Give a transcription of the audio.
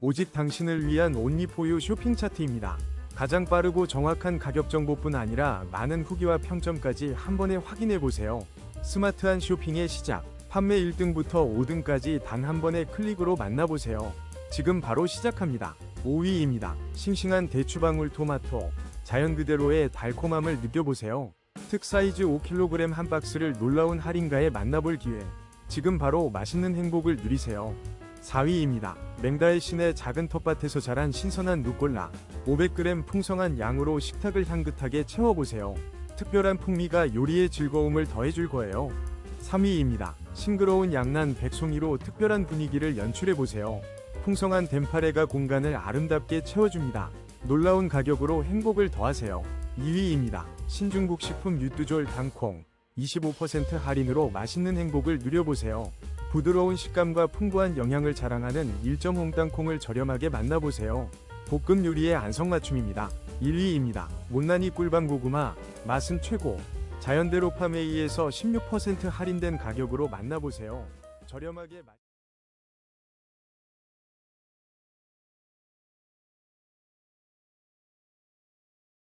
오직 당신을 위한 온리포유 쇼핑 차트입니다. 가장 빠르고 정확한 가격 정보뿐 아니라 많은 후기와 평점까지 한 번에 확인해 보세요. 스마트한 쇼핑의 시작. 판매 1등부터 5등까지 단 한 번의 클릭으로 만나보세요. 지금 바로 시작합니다. 5위입니다. 싱싱한 대추방울 토마토. 자연 그대로의 달콤함을 느껴보세요. 특 사이즈 5kg 한 박스를 놀라운 할인가에 만나볼 기회. 지금 바로 맛있는 행복을 누리세요. 4위입니다. 맹다의 신의 작은 텃밭에서 자란 신선한 루꼴라. 500g 풍성한 양으로 식탁을 향긋하게 채워보세요. 특별한 풍미가 요리의 즐거움을 더해줄 거예요. 3위입니다. 싱그러운 양난 백송이로 특별한 분위기를 연출해보세요. 풍성한 덴파레가 공간을 아름답게 채워줍니다. 놀라운 가격으로 행복을 더하세요. 2위입니다. 신중국 식품 유뚜졸 당콩 25% 할인으로 맛있는 행복을 누려보세요. 부드러운 식감과 풍부한 영양을 자랑하는 1점 홍땅콩을 저렴하게 만나보세요. 볶음 요리의 안성맞춤입니다. 1위입니다. 못난이 꿀밤 고구마 맛은 최고. 자연대로 파메이에서 16% 할인된 가격으로 만나보세요. 저렴하게 맛...